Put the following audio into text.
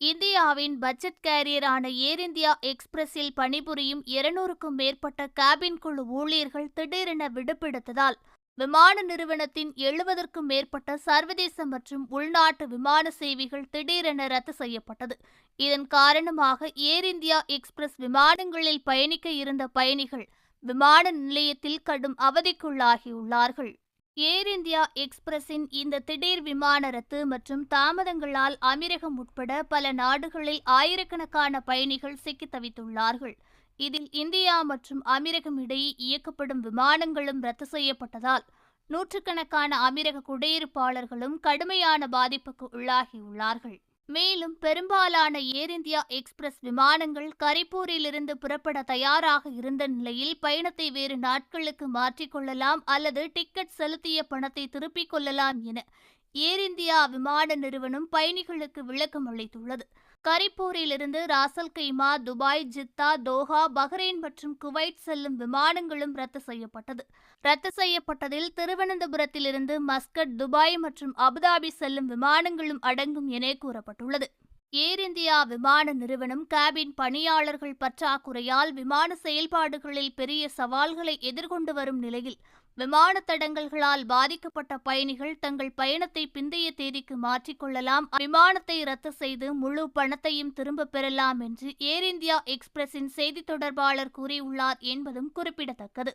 இந்தியாவின் பட்ஜெட் கேரியரான ஏர் இந்தியா எக்ஸ்பிரஸில் பணிபுரியும் இருநூறுக்கும் மேற்பட்ட கேபின் குழு ஊழியர்கள் திடீரென விடுப்பெடுத்ததால் விமான நிறுவனத்தின் எழுபதற்கும் மேற்பட்ட சர்வதேச மற்றும் உள்நாட்டு விமான சேவைகள் திடீரென ரத்து செய்யப்பட்டது. இதன் காரணமாக ஏர் இந்தியா எக்ஸ்பிரஸ் விமானங்களில் பயணிக்க இருந்த பயணிகள் விமான நிலையத்தில் கடும் அவதிக்குள்ளாகியுள்ளார்கள். ஏர் இந்தியா எக்ஸ்பிரஸின் இந்த திடீர் விமான ரத்து மற்றும் தாமதங்களால் அமீரகம் உட்பட பல நாடுகளில் ஆயிரக்கணக்கான பயணிகள் சிக்கித் தவித்துள்ளார்கள். இதில் இந்தியா மற்றும் அமீரகம் இடையே இயக்கப்படும் விமானங்களும் ரத்து செய்யப்பட்டதால் நூற்றுக்கணக்கான அமீரக குடியிருப்பாளர்களும் கடுமையான பாதிப்புக்கு உள்ளாகியுள்ளார்கள். மேலும் பெரும்பாலான ஏர் இந்தியா எக்ஸ்பிரஸ் விமானங்கள் கரிப்பூரிலிருந்து புறப்பட தயாராக இருந்த நிலையில் பயணத்தை வேறு நாட்களுக்கு மாற்றிக்கொள்ளலாம் அல்லது டிக்கெட் செலுத்திய பணத்தை திருப்பிக் கொள்ளலாம் என ஏர் இந்தியா விமான நிறுவனம் பயணிகளுக்கு விளக்கம் அளித்துள்ளது. கரிப்பூரிலிருந்து Ras al Khaimah Dubai Jeddah Doha Bahrain மற்றும் குவைட் செல்லும் விமானங்களும் ரத்து செய்யப்பட்டது. ரத்து செய்யப்பட்டதில் திருவனந்தபுரத்திலிருந்து மஸ்கட் துபாய் மற்றும் அபுதாபி செல்லும் விமானங்களும் அடங்கும் என கூறப்பட்டுள்ளது. ஏர் இந்தியா விமான நிறுவனம் கேபின் பணியாளர்கள் பற்றாக்குறையால் விமான செயல்பாடுகளில் பெரிய சவால்களை எதிர்கொண்டு வரும் நிலையில் விமான தடங்கல்களால் பாதிக்கப்பட்ட பயணிகள் தங்கள் பயணத்தை பிந்தைய தேதிக்கு மாற்றிக்கொள்ளலாம் விமானத்தை ரத்து செய்து முழு பணத்தையும் திரும்பப் பெறலாம் என்று ஏர் இந்தியா எக்ஸ்பிரஸின் செய்தி தொடர்பாளர் கூறியுள்ளார் என்பதும் குறிப்பிடத்தக்கது.